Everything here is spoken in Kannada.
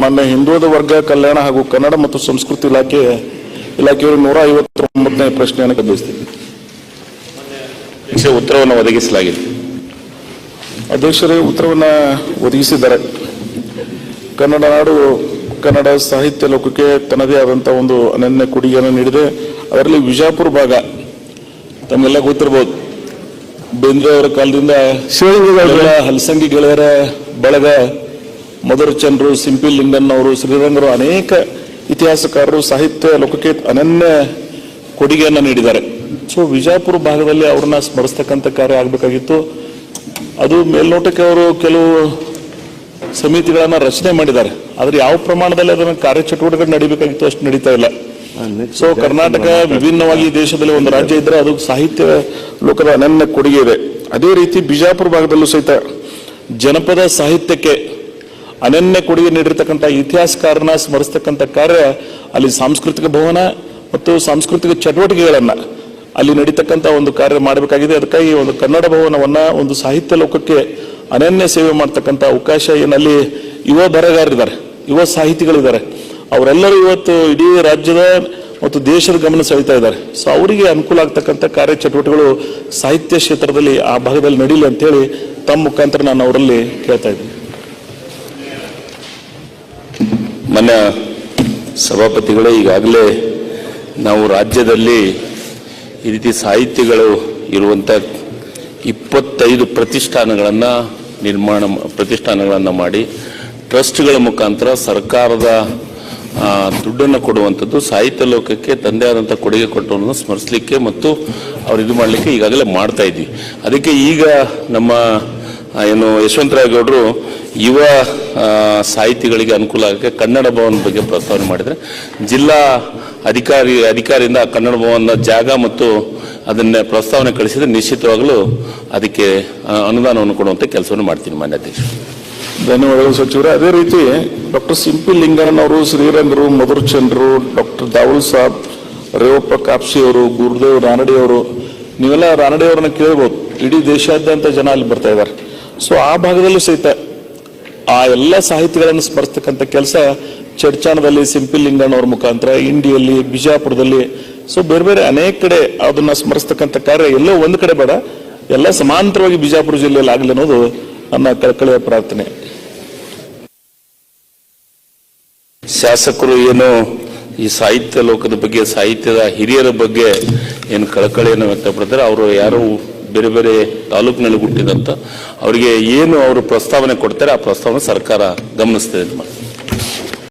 ಮಾನ್ಯ ಹಿಂದೂದ ವರ್ಗ ಕಲ್ಯಾಣ ಹಾಗೂ ಕನ್ನಡ ಮತ್ತು ಸಂಸ್ಕೃತಿ ಇಲಾಖೆ ಇಲಾಖೆಯವರು ನೂರ ಐವತ್ತೊಂಬತ್ತನೇ ಪ್ರಶ್ನೆಯನ್ನು ಗಮನಿಸ್ತೀವಿ ಉತ್ತರವನ್ನು ಒದಗಿಸಲಾಗಿದೆ. ಅಧ್ಯಕ್ಷರೇ ಉತ್ತರವನ್ನು ಒದಗಿಸಿದ್ದಾರೆ. ಕನ್ನಡ ನಾಡು ಕನ್ನಡ ಸಾಹಿತ್ಯ ಲೋಕಕ್ಕೆ ತನ್ನದೇ ಆದಂಥ ಒಂದು ಅನನ್ಯ ಕೊಡುಗೆಯನ್ನು ನೀಡಿದೆ. ಅದರಲ್ಲಿ ವಿಜಾಪುರ ಭಾಗ ತಮಗೆಲ್ಲ ಗೊತ್ತಿರ್ಬೋದು. ಬೇಂದ್ರೆ ಅವರ ಕಾಲದಿಂದ ಹಲಸಂಗಿ ಗೆಳೆಯರ ಬಳಗ ಮಧುರಚಂದ್ರು ಸಿಂಪಿ ಲಿಂಗನ್ ಅವರು ಶ್ರೀರಂಗರು ಅನೇಕ ಇತಿಹಾಸಕಾರರು ಸಾಹಿತ್ಯ ಲೋಕಕ್ಕೆ ಅನನ್ಯ ಕೊಡುಗೆಯನ್ನು ನೀಡಿದ್ದಾರೆ. ಸೊ ವಿಜಯಪುರ ಭಾಗದಲ್ಲಿ ಅವ್ರನ್ನ ಸ್ಮರಿಸ್ತಕ್ಕಂಥ ಕಾರ್ಯ ಆಗಬೇಕಾಗಿತ್ತು. ಅದು ಮೇಲ್ನೋಟಕ್ಕೆ ಅವರು ಕೆಲವು ಸಮಿತಿಗಳನ್ನ ರಚನೆ ಮಾಡಿದ್ದಾರೆ. ಆದ್ರೆ ಯಾವ ಪ್ರಮಾಣದಲ್ಲಿ ಅದನ್ನ ಕಾರ್ಯಚಟುವಟಿಕೆ ನಡಿಬೇಕಾಗಿತ್ತು ಅಷ್ಟು ನಡೀತಾ ಇಲ್ಲ. ಸೊ ಕರ್ನಾಟಕ ವಿಭಿನ್ನವಾಗಿ ದೇಶದಲ್ಲಿ ಒಂದು ರಾಜ್ಯ ಇದ್ರೆ ಅದು ಸಾಹಿತ್ಯ ಲೋಕದ ಅನನ್ಯ ಕೊಡುಗೆ ಇದೆ. ಅದೇ ರೀತಿ ಬಿಜಾಪುರ ಭಾಗದಲ್ಲೂ ಸಹಿತ ಜನಪದ ಸಾಹಿತ್ಯಕ್ಕೆ ಅನನ್ಯ ಕೊಡುಗೆ ನೀಡಿರ್ತಕ್ಕಂಥ ಇತಿಹಾಸಕಾರನ ಸ್ಮರಿಸ್ತಕ್ಕಂಥ ಕಾರ್ಯ ಅಲ್ಲಿ ಸಾಂಸ್ಕೃತಿಕ ಭವನ ಮತ್ತು ಸಾಂಸ್ಕೃತಿಕ ಚಟುವಟಿಕೆಗಳನ್ನು ಅಲ್ಲಿ ನಡೀತಕ್ಕಂಥ ಒಂದು ಕಾರ್ಯ ಮಾಡಬೇಕಾಗಿದೆ. ಅದಕ್ಕಾಗಿ ಒಂದು ಕನ್ನಡ ಭವನವನ್ನು ಒಂದು ಸಾಹಿತ್ಯ ಲೋಕಕ್ಕೆ ಅನನ್ಯ ಸೇವೆ ಮಾಡ್ತಕ್ಕಂಥ ಅವಕಾಶ ಏನಲ್ಲಿ ಯುವ ಬರಗಾರರಿದ್ದಾರೆ, ಯುವ ಸಾಹಿತಿಗಳಿದ್ದಾರೆ. ಅವರೆಲ್ಲರೂ ಇವತ್ತು ಇಡೀ ರಾಜ್ಯದ ಮತ್ತು ದೇಶದ ಗಮನ ಸೆಳೀತಾ ಇದ್ದಾರೆ. ಸೊ ಅವರಿಗೆ ಅನುಕೂಲ ಆಗ್ತಕ್ಕಂಥ ಕಾರ್ಯ ಚಟುವಟಿಕೆಗಳು ಸಾಹಿತ್ಯ ಕ್ಷೇತ್ರದಲ್ಲಿ ಆ ಭಾಗದಲ್ಲಿ ನಡೀಲಿ ಅಂತೇಳಿ ತಮ್ಮ ಮುಖಾಂತರ ನಾನು ಅವರಲ್ಲಿ ಕೇಳ್ತಾ ಇದ್ದೀನಿ. ಮಾನ್ಯ ಸಭಾಪತಿಗಳೇ, ಈಗಾಗಲೇ ನಾವು ರಾಜ್ಯದಲ್ಲಿ ಈ ರೀತಿ ಸಾಹಿತ್ಯಗಳು ಇರುವಂಥ ಇಪ್ಪತ್ತೈದು ಪ್ರತಿಷ್ಠಾನಗಳನ್ನು ನಿರ್ಮಾಣ ಪ್ರತಿಷ್ಠಾನಗಳನ್ನು ಮಾಡಿ ಟ್ರಸ್ಟ್ಗಳ ಮುಖಾಂತರ ಸರ್ಕಾರದ ದುಡ್ಡನ್ನು ಕೊಡುವಂಥದ್ದು ಸಾಹಿತ್ಯ ಲೋಕಕ್ಕೆ ತಂದೆ ಆದಂಥ ಕೊಡುಗೆ ಕೊಟ್ಟವನ್ನು ಸ್ಮರಿಸಲಿಕ್ಕೆ ಮತ್ತು ಅವ್ರು ಇದು ಮಾಡಲಿಕ್ಕೆ ಈಗಾಗಲೇ ಮಾಡ್ತಾ ಇದ್ವಿ. ಅದಕ್ಕೆ ಈಗ ನಮ್ಮ ಏನು ಯಶವಂತರಾಯ ಗೌಡರು ಯುವ ಸಾಹಿತಿಗಳಿಗೆ ಅನುಕೂಲ ಆಗಕ್ಕೆ ಕನ್ನಡ ಭವನ ಬಗ್ಗೆ ಪ್ರಸ್ತಾವನೆ ಮಾಡಿದರೆ, ಜಿಲ್ಲಾ ಅಧಿಕಾರಿ, ಅಧಿಕಾರಿಯಿಂದ ಕನ್ನಡ ಭವನದ ಜಾಗ ಮತ್ತು ಅದನ್ನೇ ಪ್ರಸ್ತಾವನೆ ಕಳಿಸಿದರೆ ನಿಶ್ಚಿತವಾಗಲೂ ಅದಕ್ಕೆ ಅನುದಾನವನ್ನು ಕೊಡುವಂಥ ಕೆಲಸವನ್ನು ಮಾಡ್ತೀನಿ ಮಾನ್ಯ ಅಧ್ಯಕ್ಷ. ಧನ್ಯವಾದಗಳು ಸಚಿವರು. ಅದೇ ರೀತಿ ಡಾಕ್ಟರ್ ಸಿಂಪಿ ಲಿಂಗಣ್ಣನವರು ಶ್ರೀರಂಗರು ಮಧುರಚಂದ್ರು ಡಾಕ್ಟರ್ ದಾವುಲ್ ಸಾಬ್, ರೇವಪ್ಪ ಕಾಪ್ಸಿ ಅವರು, ಗುರುದೇವ್ ರಾನಡಿ ಅವರು, ನೀವೆಲ್ಲ ರಾನಡಿ ಅವರನ್ನ ಕೇಳ್ಬೋದು. ಇಡೀ ದೇಶಾದ್ಯಂತ ಜನ ಅಲ್ಲಿ ಬರ್ತಾ ಇದ್ದಾರೆ. ಸೊ ಆ ಭಾಗದಲ್ಲೂ ಸಹಿತ ಆ ಎಲ್ಲ ಸಾಹಿತಿಗಳನ್ನು ಸ್ಮರಿಸ್ತಕ್ಕಂಥ ಕೆಲಸ ಚಡ್ಚಾಣದಲ್ಲಿ ಸಿಂಪಿ ಲಿಂಗಣ್ಣವ್ರ ಮುಖಾಂತರ ಇಂಡಿಯಲ್ಲಿ ಬಿಜಾಪುರದಲ್ಲಿ. ಸೊ ಬೇರೆ ಬೇರೆ ಅನೇಕ ಕಡೆ ಅದನ್ನ ಸ್ಮರಿಸ್ತಕ್ಕಂಥ ಕಾರ್ಯ ಎಲ್ಲೋ ಒಂದು ಕಡೆ ಬೇಡ. ಎಲ್ಲ ಸಮಾಂತರವಾಗಿ ಬಿಜಾಪುರ ಜಿಲ್ಲೆಯಲ್ಲಿ ಆಗಲಿ ಅನ್ನೋದು ನನ್ನ ಕಳಕಳಿಯ ಪ್ರಾರ್ಥನೆ. ಶಾಸಕರು ಏನು ಈ ಸಾಹಿತ್ಯ ಲೋಕದ ಬಗ್ಗೆ, ಸಾಹಿತ್ಯದ ಹಿರಿಯರ ಬಗ್ಗೆ ಏನು ಕಳಕಳಿಯನ್ನು ವ್ಯಕ್ತಪಡ್ತಾರೆ ಅವರು ಯಾರು ಬೇರೆ ಬೇರೆ ತಾಲೂಕಿನಲ್ಲಿ ಹುಟ್ಟಿದಂತ ಅವರಿಗೆ ಏನು ಅವರು ಪ್ರಸ್ತಾವನೆ ಕೊಡ್ತಾರೆ ಆ ಪ್ರಸ್ತಾವನೆ ಸರ್ಕಾರ ಗಮನಿಸ್ತದೆ